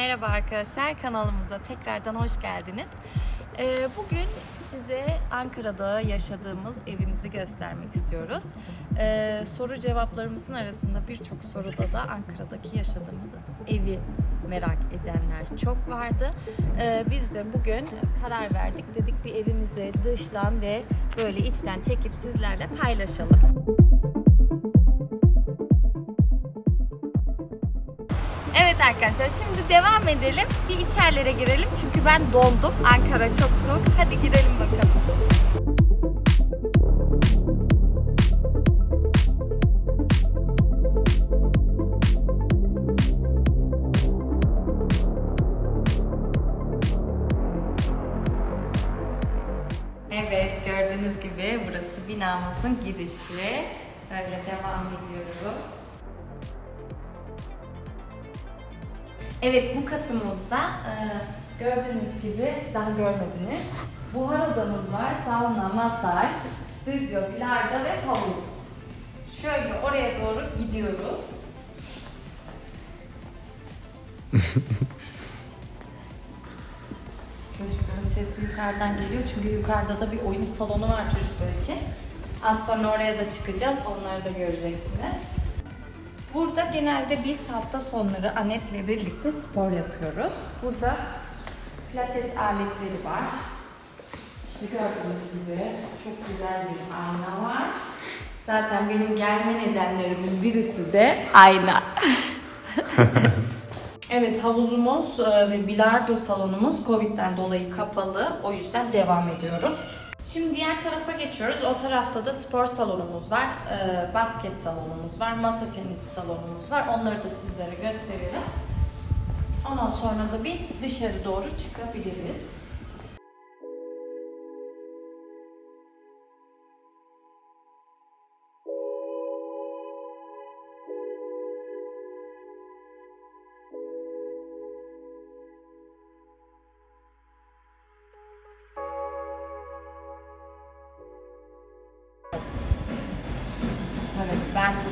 Merhaba arkadaşlar, kanalımıza tekrardan hoş geldiniz. Ee, bugün size Ankara'da yaşadığımız evimizi göstermek istiyoruz. Ee, soru cevaplarımızın arasında birçok soruda da Ankara'daki yaşadığımız evi merak edenler çok vardı. Ee, biz de bugün karar verdik. Dedik bir evimizi dıştan ve böyle içten çekip sizlerle paylaşalım. Evet arkadaşlar şimdi devam edelim. Bir içerilere girelim çünkü ben doldum. Ankara çok soğuk. Hadi girelim bakalım. Evet bu katımızda e, gördüğünüz gibi daha görmediniz. Buhar odamız var, sauna, masaj, stüdyo, bilardo ve havuz. Şöyle oraya doğru gidiyoruz. Çocukların sesi yukarıdan geliyor çünkü yukarıda da bir oyun salonu var çocuklar için. Az sonra oraya da çıkacağız, onları da göreceksiniz. Burada genelde biz hafta sonları Anet'le birlikte spor yapıyoruz. Burada pilates aletleri var. İşte gördüğünüz gibi çok güzel bir ayna var. Zaten benim gelme nedenlerimin birisi de ayna. evet havuzumuz e, ve bilardo salonumuz Covid'den dolayı kapalı. O yüzden devam ediyoruz. Şimdi diğer tarafa geçiyoruz. O tarafta da spor salonumuz var, e, basket salonumuz var, masa tenisi salonumuz var. Onları da sizlere gösterelim. Ondan sonra da bir dışarı doğru çıkabiliriz.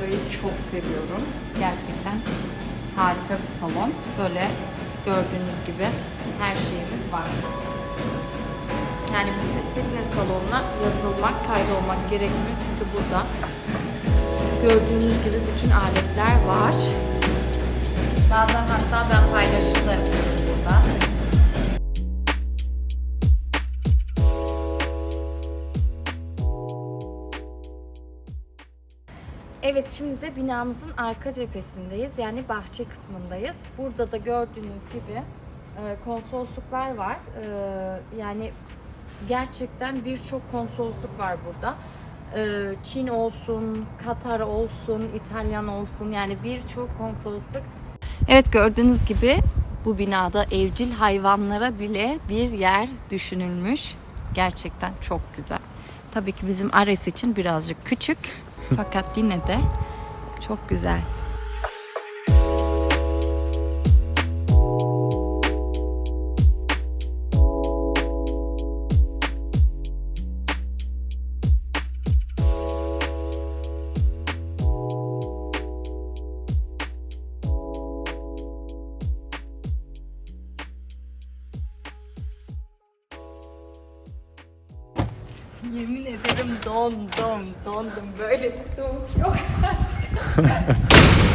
Burayı çok seviyorum. Gerçekten harika bir salon. Böyle gördüğünüz gibi her şeyimiz var. Yani bir fitness salonuna yazılmak, kaydolmak gerekmiyor. Çünkü burada gördüğünüz gibi bütün aletler var. Bazen hatta ben paylaşım da yapıyorum burada. Evet şimdi de binamızın arka cephesindeyiz. Yani bahçe kısmındayız. Burada da gördüğünüz gibi e, konsolosluklar var. E, yani gerçekten birçok konsolosluk var burada. E, Çin olsun, Katar olsun, İtalyan olsun yani birçok konsolosluk. Evet gördüğünüz gibi bu binada evcil hayvanlara bile bir yer düşünülmüş. Gerçekten çok güzel. Tabii ki bizim Ares için birazcık küçük. Fakat yine de çok güzel. Yemin ederim dondum, dondum. Böyle bir soğuk yok. Duyuyor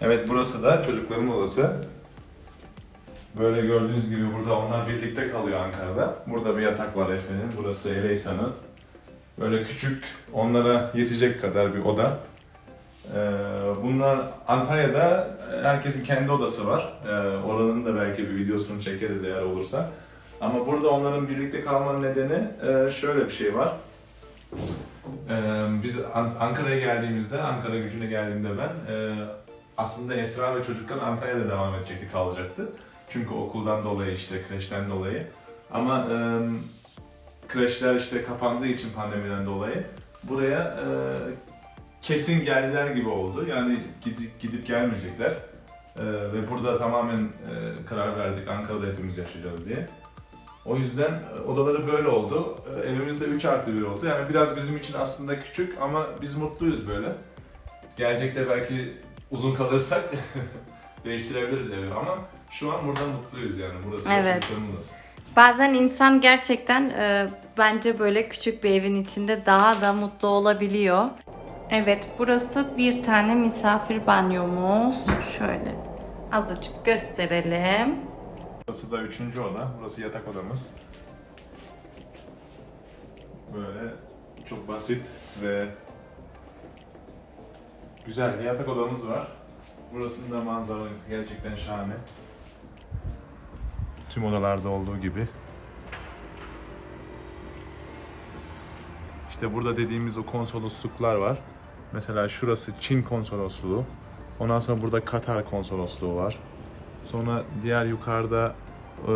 Evet burası da çocukların odası. Böyle gördüğünüz gibi burada onlar birlikte kalıyor Ankara'da. Burada bir yatak var Efe'nin. Burası Eleysa'nın. Böyle küçük, onlara yetecek kadar bir oda. Ee, bunlar Antalya'da herkesin kendi odası var. Ee, oranın da belki bir videosunu çekeriz eğer olursa. Ama burada onların birlikte kalmanın nedeni e, şöyle bir şey var. Ee, biz An- Ankara'ya geldiğimizde, Ankara gücüne geldiğimde ben e, aslında Esra ve çocuklar Antalya'da devam edecekti, kalacaktı. Çünkü okuldan dolayı işte, kreşten dolayı. Ama e, kreşler işte kapandığı için pandemiden dolayı buraya e, kesin geldiler gibi oldu. Yani gidip, gidip gelmeyecekler. E, ve burada tamamen e, karar verdik Ankara'da hepimiz yaşayacağız diye. O yüzden odaları böyle oldu. E, Evimiz de 3 artı 1 oldu. Yani biraz bizim için aslında küçük ama biz mutluyuz böyle. Gelecekte belki uzun kalırsak değiştirebiliriz evi ama şu an burada mutluyuz yani. Burası Evet. Bazen insan gerçekten e, bence böyle küçük bir evin içinde daha da mutlu olabiliyor. Evet, burası bir tane misafir banyomuz. Şöyle azıcık gösterelim. Burası da üçüncü oda. Burası yatak odamız. Böyle çok basit ve güzel bir yatak odamız var. Burasının da manzarası gerçekten şahane. Tüm odalarda olduğu gibi. İşte burada dediğimiz o konsolosluklar var. Mesela şurası Çin konsolosluğu. Ondan sonra burada Katar konsolosluğu var. Sonra diğer yukarıda e,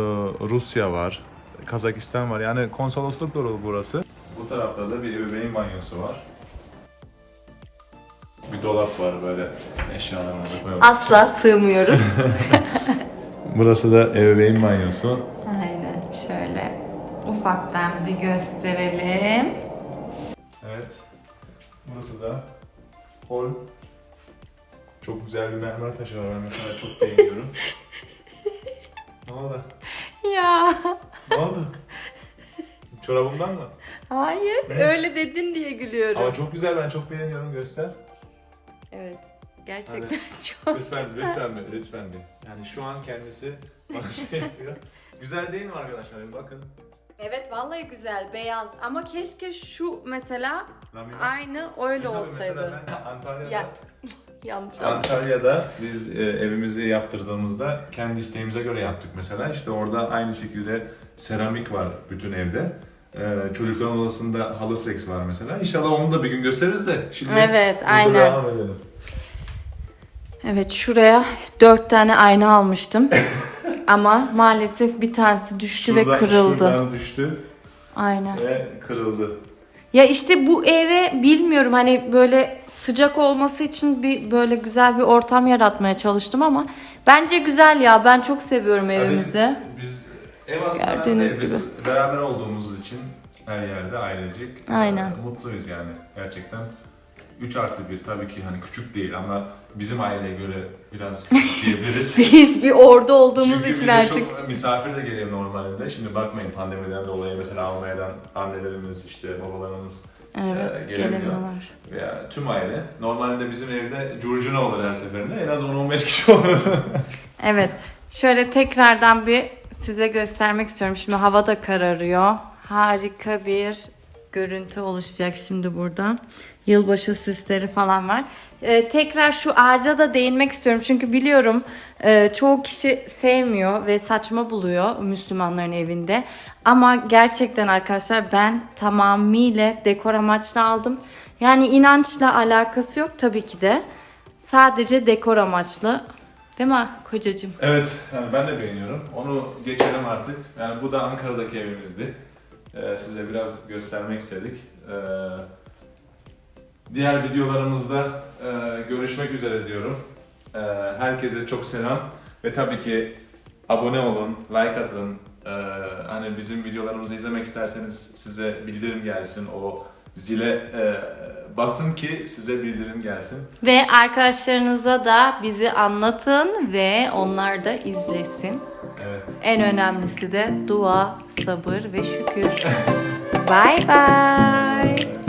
Rusya var, Kazakistan var. Yani konsolosluk dolu burası. Bu tarafta da bir ebeveyn banyosu var. Bir dolap var böyle eşyalarımızı koyalım. Asla sığmıyoruz. Burası da ebeveyn banyosu. Aynen şöyle ufaktan bir gösterelim. Evet. Burası da hol. Çok güzel bir mermer taşı var. Ben mesela çok beğeniyorum. ne oldu? Ya Ne oldu? Çorabımdan mı? hayır Ne? öyle dedin diye gülüyorum. Ama çok güzel ben çok beğeniyorum göster. Evet gerçekten Hadi. çok Lütfen, lütfen mi? Lütfen bir. Yani şu an kendisi bana şey yapıyor. Güzel değil mi arkadaşlar? Bir Bakın. Evet vallahi güzel beyaz ama keşke şu mesela Lamine. aynı öyle Tabii olsaydı. Mesela ben Antalya'da, Ya, Yanlış. Antalya'da biz e, evimizi yaptırdığımızda kendi isteğimize göre yaptık mesela. İşte orada aynı şekilde seramik var bütün evde. Ee, çocukların odasında halı flex var mesela. İnşallah onu da bir gün gösteririz de. Şimdi Evet, aynen. Evet şuraya dört tane ayna almıştım. Ama maalesef bir tanesi düştü ve Şuradan- kırıldı. Şuradan düştü Aynen. ve kırıldı. Ya işte bu eve bilmiyorum hani böyle sıcak olması için bir böyle güzel bir ortam yaratmaya çalıştım ama bence güzel ya. Ben çok seviyorum Ya biz- evimizi. Biz, ev aslında Gördüğünüz biz gibi. beraber olduğumuz için her yerde ailecek e, Aynen. mutluyuz yani gerçekten. 3 artı 1 tabii ki hani küçük değil ama bizim aileye göre biraz küçük diyebiliriz. Biz bir orada olduğumuz Çünkü için artık. çok misafir de geliyor normalde. Şimdi bakmayın pandemiden dolayı mesela Almanya'dan annelerimiz işte babalarımız Evet Ee, gelemiyor. gelemiyorlar. veya tüm aile. Normalde bizim evde curcuna olur her seferinde. En az 10-15 kişi olur. Evet. Şöyle tekrardan bir size göstermek istiyorum. Şimdi hava da kararıyor. Harika bir görüntü oluşacak şimdi burada. Yılbaşı süsleri falan var. Ee, tekrar şu ağaca da değinmek istiyorum. Çünkü biliyorum e, çoğu kişi sevmiyor ve saçma buluyor Müslümanların evinde. Ama gerçekten arkadaşlar ben tamamıyla dekor amaçlı aldım. Yani inançla alakası yok tabii ki de. Sadece dekor amaçlı. Değil mi kocacığım? Evet, yani ben de beğeniyorum. Onu geçelim artık. Yani bu da Ankara'daki evimizdi. Ee, size biraz göstermek istedik. Ee, diğer videolarımızda e, görüşmek üzere diyorum. Ee, herkese çok selam ve tabii ki abone olun, like atın. Ee, hani bizim videolarımızı izlemek isterseniz size bildirim gelsin. O zile e, basın ki size bildirim gelsin. Ve arkadaşlarınıza da bizi anlatın ve onlar da izlesin. Evet. En önemlisi de dua, sabır ve şükür. Bye bye.